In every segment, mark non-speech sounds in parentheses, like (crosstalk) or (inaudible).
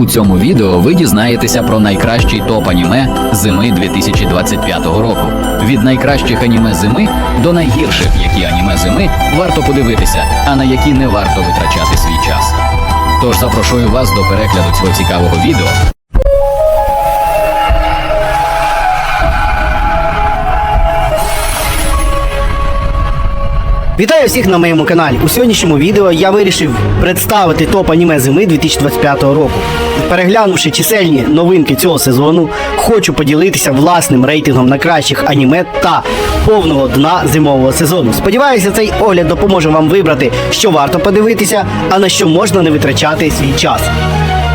у цьому відео ви дізнаєтеся про найкращий топ аніме зими 2025 року. Від найкращих аніме зими до найгірших, які аніме зими варто подивитися, а на які не варто витрачати свій час. Тож запрошую вас до перегляду цього цікавого відео. Вітаю всіх на моєму каналі. У сьогоднішньому відео я вирішив представити топ аніме зими 2025 року. Переглянувши чисельні новинки цього сезону, хочу поділитися власним рейтингом найкращих аніме та повного дна зимового сезону. Сподіваюся, цей огляд допоможе вам вибрати, що варто подивитися, а на що можна не витрачати свій час.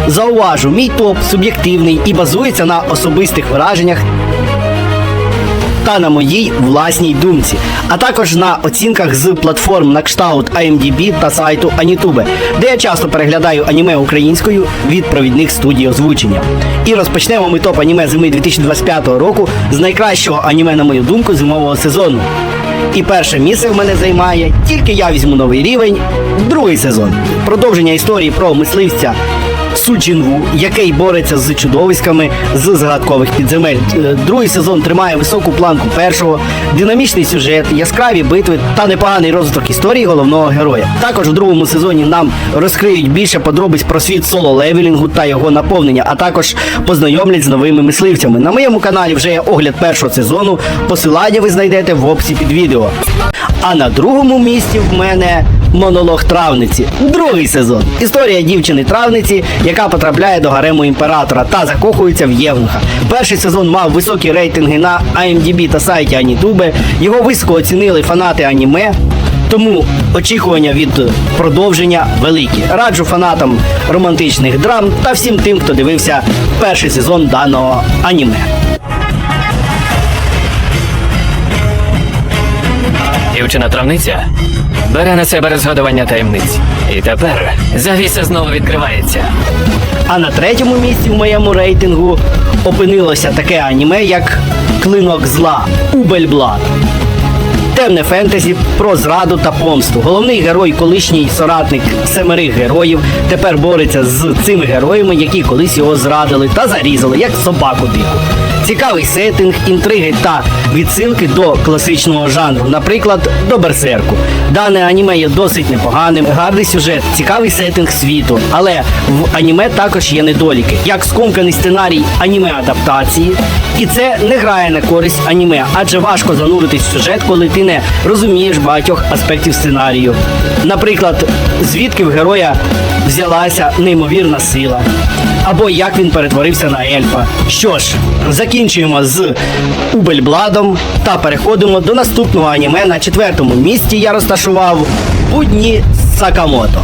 Зауважу, мій топ суб'єктивний і базується на особистих враженнях та на моїй власній думці, а також на оцінках з платформ на кшталт IMDb та сайту Anitube, де я часто переглядаю аніме українською від провідних студій озвучення. І розпочнемо ми топ аніме зими 2025 року з найкращого аніме, на мою думку, зимового сезону. І перше місце в мене займає тільки я візьму новий рівень, другий сезон. Продовження історії про мисливця Суджінву, який бореться з чудовиськами з загадкових підземель. Е, Другий сезон тримає високу планку першого, динамічний сюжет, яскраві битви та непоганий розвиток історії головного героя. Також у другому сезоні нам розкриють більше подробиць про світ соло левелінгу та його наповнення, а також познайомлять з новими мисливцями. На моєму каналі вже є огляд першого сезону. Посилання ви знайдете в описі під відео. А на другому місці в мене монолог травниці. Другий сезон. Історія дівчини-травниці, яка потрапляє до гарему імператора та закохується в Євнуха. Перший сезон мав високі рейтинги на IMDb та сайті Анітубе. Його високо оцінили фанати аніме. Тому очікування від продовження великі. Раджу фанатам романтичних драм та всім тим, хто дивився перший сезон даного аніме. Дівчина травниця бере на себе розгадування таємниць. І тепер завіса знову відкривається. А на третьому місці в моєму рейтингу опинилося таке аніме, як Клинок зла Убельблад. Темне фентезі про зраду та помсту. Головний герой, колишній соратник семери героїв, тепер бореться з цими героями, які колись його зрадили та зарізали, як собаку дику. Цікавий сеттинг, інтриги та відсилки до класичного жанру, наприклад, до берсерку. Дане аніме є досить непоганим, гарний сюжет, цікавий сеттинг світу. Але в аніме також є недоліки, як скомканий сценарій аніме адаптації, і це не грає на користь аніме, адже важко зануритись в сюжет, коли ти не розумієш багатьох аспектів сценарію. Наприклад, звідки в героя взялася неймовірна сила, або як він перетворився на ельфа. Що ж, закінчуємо з Убельбладом та переходимо до наступного аніме. На четвертому місці я розташував будні Сакамото.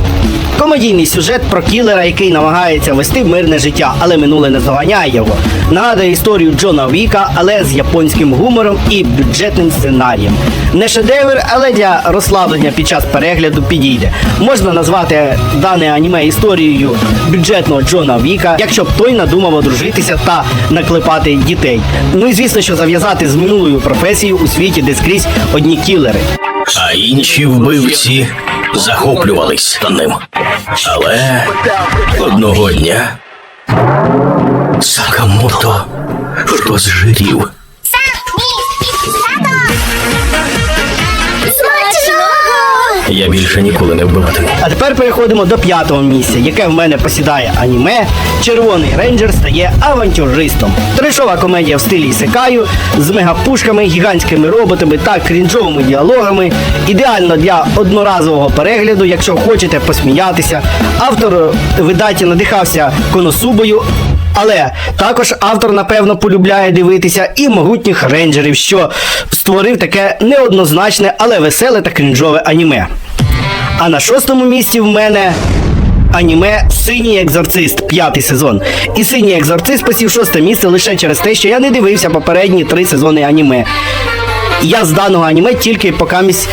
Комедійний сюжет про кілера, який намагається вести мирне життя, але минуле не доганяє його. Нагадує історію Джона Віка, але з японським гумором і бюджетним сценарієм. Не шедевр, але для розслаблення під час перегляду підійде. Можна назвати дане аніме історією бюджетного Джона Віка, якщо б той надумав одружитися та наклепати дітей. Ну і звісно, що зав'язати з минулою професією у світі, де скрізь одні кілери. А інші вбивці захоплювались ним. Але одного дня Сакамото розжирів. Я більше ніколи не вбиватиму. А тепер переходимо до п'ятого місця, яке в мене посідає аніме. Червоний рейнджер стає авантюристом. Трешова комедія в стилі Ісекаю з мегапушками, гігантськими роботами та крінжовими діалогами. Ідеально для одноразового перегляду, якщо хочете посміятися. Автор видаті надихався коносубою. Але також автор, напевно, полюбляє дивитися і могутніх рейнджерів, що створив таке неоднозначне, але веселе та крінжове аніме. А на шостому місці в мене аніме Синій екзорцист, п'ятий сезон. І синій екзорцист посів шосте місце лише через те, що я не дивився попередні три сезони аніме. Я з даного аніме тільки покамість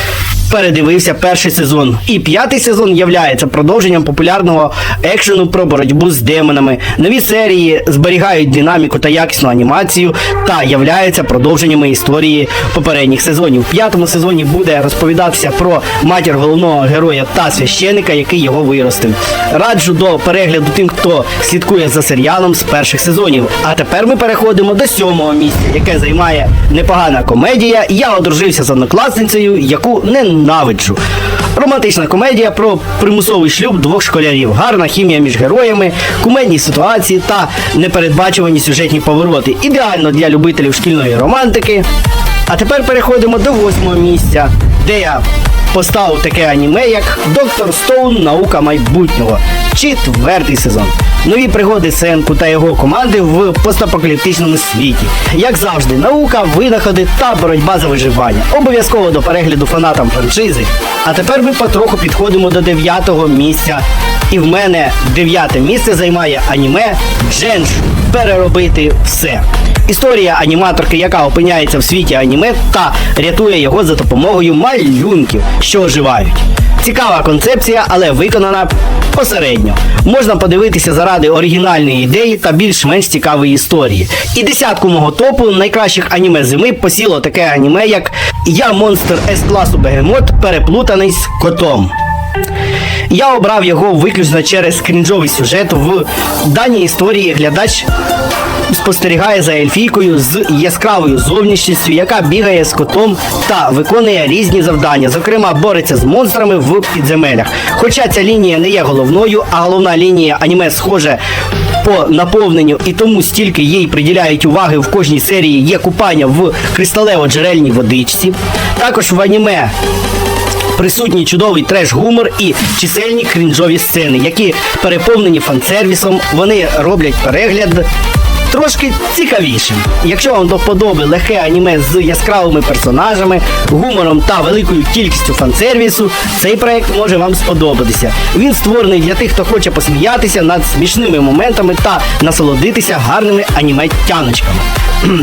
передивився перший сезон. І п'ятий сезон являється продовженням популярного екшену про боротьбу з демонами. Нові серії зберігають динаміку та якісну анімацію та являються продовженнями історії попередніх сезонів. В п'ятому сезоні буде розповідатися про матір головного героя та священика, який його виростив. Раджу до перегляду тим, хто слідкує за серіалом з перших сезонів. А тепер ми переходимо до сьомого місця, яке займає непогана комедія. Я одружився з однокласницею, яку ненавиджу. Романтична комедія про примусовий шлюб двох школярів, гарна хімія між героями, кумедні ситуації та непередбачувані сюжетні повороти. Ідеально для любителів шкільної романтики. А тепер переходимо до восьмого місця, де я поставив таке аніме, як Доктор Стоун Наука майбутнього. Четвертий сезон. Нові пригоди Сенку та його команди в постапокаліптичному світі. Як завжди, наука, винаходи та боротьба за виживання. Обов'язково до перегляду фанатам франшизи. А тепер ми потроху підходимо до дев'ятого місця. І в мене дев'яте місце займає аніме Дженш. Переробити все. Історія аніматорки, яка опиняється в світі аніме та рятує його за допомогою малюнків, що оживають. Цікава концепція, але виконана посередньо. Можна подивитися заради оригінальної ідеї та більш-менш цікавої історії. І десятку мого топу найкращих аніме зими посіло таке аніме, як Я монстр С класу Бегемот, переплутаний з котом. Я обрав його виключно через крінжовий сюжет. В даній історії глядач спостерігає за ельфійкою з яскравою зовнішністю, яка бігає з котом та виконує різні завдання. Зокрема, бореться з монстрами в підземелях. Хоча ця лінія не є головною, а головна лінія аніме схоже по наповненню, і тому стільки їй приділяють уваги в кожній серії є купання в кристалево-джерельній водичці. Також в аніме присутній чудовий треш-гумор і чисельні крінжові сцени, які переповнені фан-сервісом, вони роблять перегляд. Трошки цікавішим. Якщо вам до вподоби легке аніме з яскравими персонажами, гумором та великою кількістю фан-сервісу, цей проект може вам сподобатися. Він створений для тих, хто хоче посміятися над смішними моментами та насолодитися гарними аніме-тяночками.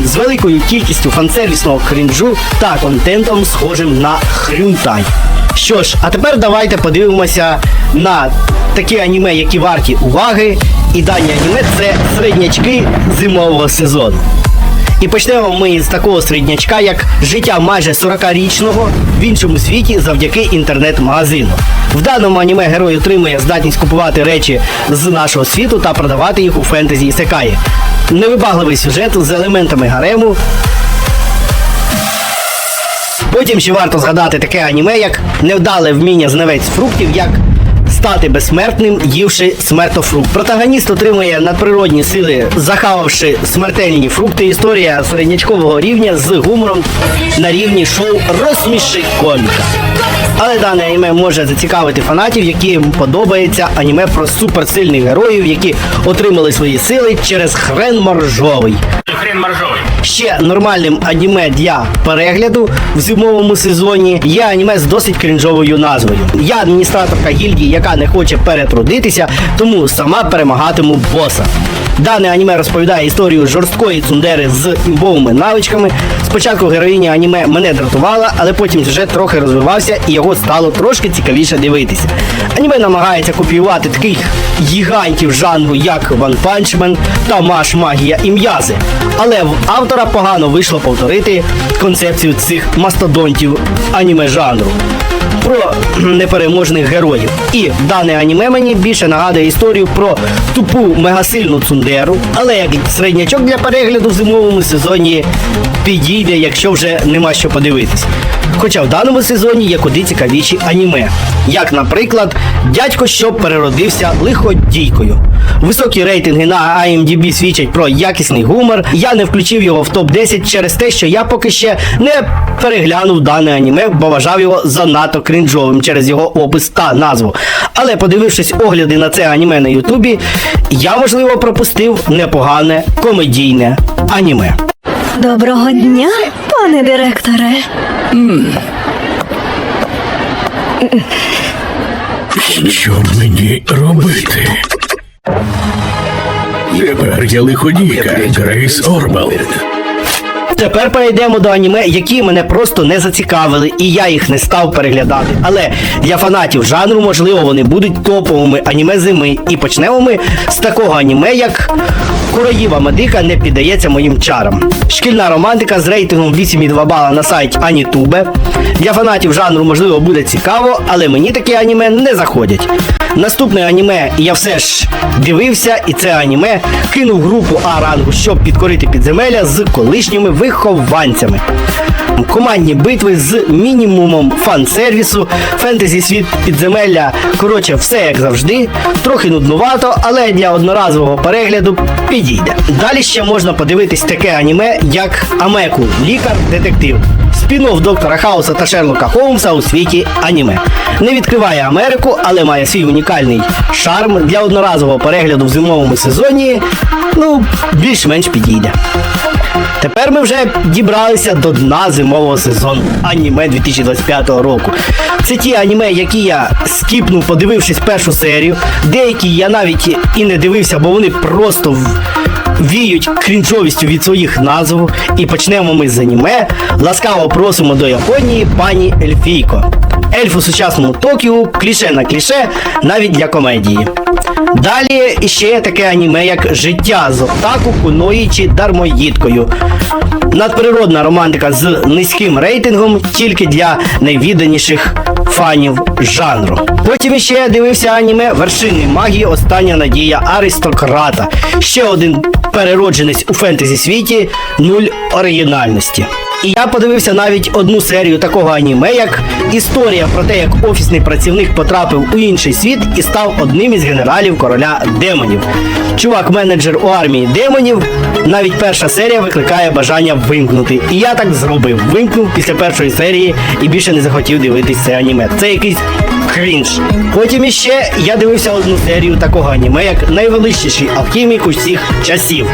З великою кількістю фан-сервісного крінжу та контентом, схожим на хрюнтай. Що ж, а тепер давайте подивимося на такі аніме, які варті уваги. І дані аніме це середнячки зимового сезону. І почнемо ми з такого середнячка, як життя майже 40-річного в іншому світі завдяки інтернет-магазину. В даному аніме герой отримує здатність купувати речі з нашого світу та продавати їх у фентезі Ісекаї. Невибагливий сюжет з елементами гарему, Потім ще варто згадати таке аніме, як невдале вміння знавець фруктів, як стати безсмертним, ївши смертофрукт. Протагоніст отримує надприродні сили, захававши смертельні фрукти. Історія середнячкового рівня з гумором на рівні шоу розсміши коміка. Але дане аніме може зацікавити фанатів, яким подобається аніме про суперсильних героїв, які отримали свої сили через хрен моржовий. Хрен моржовий. Ще нормальним аніме для перегляду в зимовому сезоні є аніме з досить крінжовою назвою. Я адміністраторка гільдії, яка не хоче перетрудитися, тому сама перемагатиму боса. Дане аніме розповідає історію жорсткої цундери з імбовими навичками. Спочатку героїня аніме мене дратувала, але потім сюжет трохи розвивався і його стало трошки цікавіше дивитися. Аніме намагається копіювати таких гігантів жанру, як One Punch та Маш Магія і М'язи. Але в автора погано вийшло повторити концепцію цих мастодонтів аніме жанру. Про непереможних героїв. І дане аніме мені більше нагадує історію про тупу мегасильну цундеру, але як середнячок для перегляду в зимовому сезоні підійде, якщо вже нема що подивитись. Хоча в даному сезоні є куди цікавіші аніме, як, наприклад, дядько, що переродився лиходійкою. Високі рейтинги на IMDb свідчать про якісний гумор. Я не включив його в топ-10 через те, що я поки ще не переглянув дане аніме, бо вважав його занадто крінжовим через його опис та назву. Але подивившись огляди на це аніме на Ютубі, я можливо пропустив непогане комедійне аніме. Доброго дня, пане директоре. Що мені робити? Тепер я лиходійка Грейс Орбал. Тепер перейдемо до аніме, які мене просто не зацікавили, і я їх не став переглядати. Але для фанатів жанру, можливо, вони будуть топовими аніме зими. І почнемо ми з такого аніме, як Кураїва Медика не піддається моїм чарам. Шкільна романтика з рейтингом 8,2 бала на сайті Анітубе. Для фанатів жанру, можливо, буде цікаво, але мені такі аніме не заходять. Наступне аніме я все ж дивився, і це аніме кинув групу А рангу, щоб підкорити підземелля з колишніми вихованцями. Командні битви з мінімумом фан-сервісу, фентезі світ підземелля. Коротше, все як завжди. Трохи нуднувато, але для одноразового перегляду підійде. Далі ще можна подивитись таке аніме, як Амеку, лікар-детектив. Спін-офф доктора Хауса та Шерлока Холмса у світі аніме. Не відкриває Америку, але має свій унікальний шарм для одноразового перегляду в зимовому сезоні. Ну, більш-менш підійде. Тепер ми вже дібралися до дна зимового сезону аніме 2025 року. Це ті аніме, які я скіпнув, подивившись першу серію. Деякі я навіть і не дивився, бо вони просто в- віють крінжовістю від своїх назв. І почнемо ми з аніме. Ласкаво просимо до Японії пані Ельфійко. Ельф у сучасному Токіо, кліше на кліше, навіть для комедії. Далі ще є таке аніме, як життя з Отаку, Куної чи Дармоїдкою. Надприродна романтика з низьким рейтингом тільки для найвідданіших фанів жанру. Потім ще дивився аніме Вершини магії. Остання надія аристократа. Ще один переродженець у фентезі світі, нуль оригінальності. І я подивився навіть одну серію такого аніме, як історія про те, як офісний працівник потрапив у інший світ і став одним із генералів короля демонів. Чувак-менеджер у армії демонів. Навіть перша серія викликає бажання вимкнути. І я так зробив. Вимкнув після першої серії і більше не захотів дивитись це аніме. Це якийсь крінж. Потім іще я дивився одну серію такого аніме, як найвеличніший алхімік усіх часів.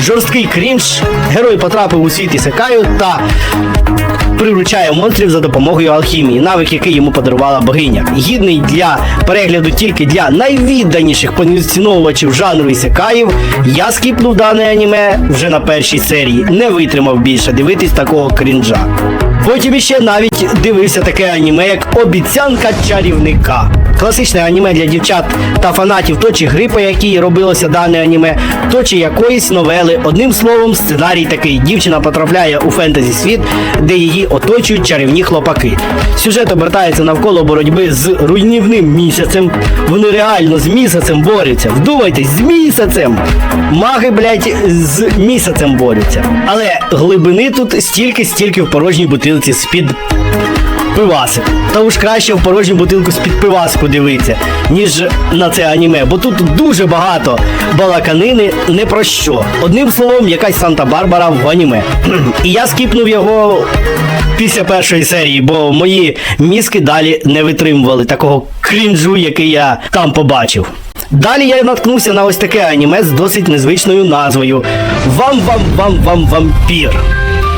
Жорсткий крінж, герой потрапив у світ ісекаю та приручає монстрів за допомогою алхімії, навик, який йому подарувала богиня. Гідний для перегляду тільки для найвідданіших поціновувачів жанру ісекаїв, я скіпнув дане аніме вже на першій серії, не витримав більше дивитись такого крінжа. Потім іще навіть дивився таке аніме, як Обіцянка чарівника. Класичне аніме для дівчат та фанатів то чи гри, по якій робилося дане аніме, то чи якоїсь новели. Одним словом, сценарій такий. Дівчина потрапляє у фентезі світ, де її оточують чарівні хлопаки. Сюжет обертається навколо боротьби з руйнівним місяцем. Вони реально з місяцем борються. Вдумайтесь, з місяцем! Маги, блядь, з місяцем борються. Але глибини тут стільки, стільки в порожній бутилці з-під пивасик. Та уж краще в порожню бутилку з-під пиваску дивитися, ніж на це аніме, бо тут дуже багато балаканини не про що. Одним словом, якась Санта-Барбара в аніме. (clears throat) І я скіпнув його після першої серії, бо мої мізки далі не витримували такого крінжу, який я там побачив. Далі я наткнувся на ось таке аніме з досить незвичною назвою Вам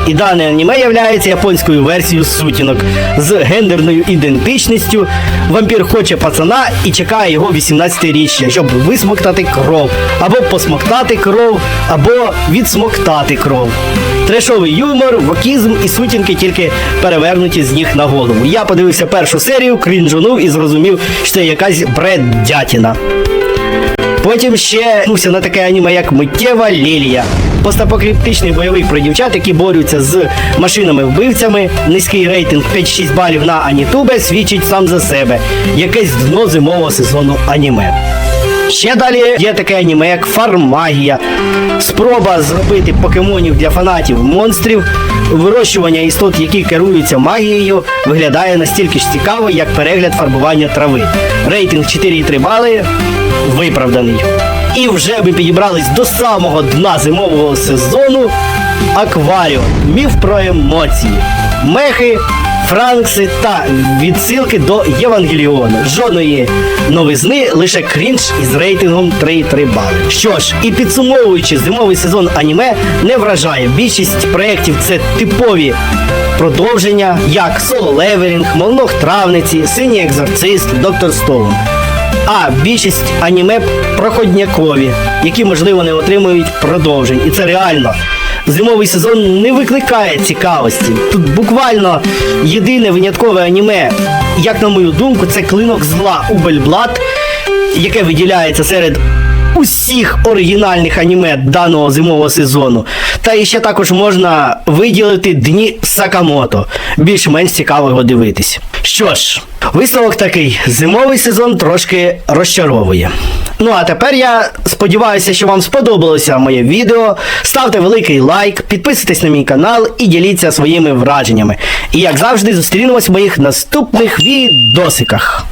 І дане аніме являється японською версією сутінок з гендерною ідентичністю. Вампір хоче пацана і чекає його 18-річчя, щоб висмоктати кров, або посмоктати кров, або відсмоктати кров. Трешовий юмор, вокізм і сутінки тільки перевернуті з ніг на голову. Я подивився першу серію, крінжунув і зрозумів, що це якась бреддятіна. Потім ще на таке аніме, як Миттєва Лілія. Постапокаліптичний бойовик про дівчат, які борються з машинами-вбивцями. Низький рейтинг 5-6 балів на Анітубе свідчить сам за себе. Якесь дно зимового сезону аніме. Ще далі є таке аніме, як Фармагія. Спроба зробити покемонів для фанатів монстрів. Вирощування істот, які керуються магією, виглядає настільки ж цікаво, як перегляд фарбування трави. Рейтинг 4,3 бали виправданий. І вже ми підібрались до самого дна зимового сезону Акваріон. Міф про емоції. Мехи, франкси та відсилки до Євангеліону. Жодної новизни, лише крінж із рейтингом 3,3 бали. Що ж, і підсумовуючи зимовий сезон аніме, не вражає. Більшість проєктів це типові продовження, як Соло Леверінг, Молног Травниці, Синій екзорцист, Доктор Стоун. А більшість аніме проходнякові, які можливо не отримують продовжень. І це реально зимовий сезон не викликає цікавості. Тут буквально єдине виняткове аніме, як на мою думку, це клинок зла Убельблад, яке виділяється серед усіх оригінальних аніме даного зимового сезону. Та і ще також можна виділити дні Сакамото. Більш-менш цікаво його дивитись. Що ж, висновок такий: зимовий сезон трошки розчаровує. Ну а тепер я сподіваюся, що вам сподобалося моє відео. Ставте великий лайк, підписуйтесь на мій канал і діліться своїми враженнями. І як завжди, зустрінемось в моїх наступних відосиках.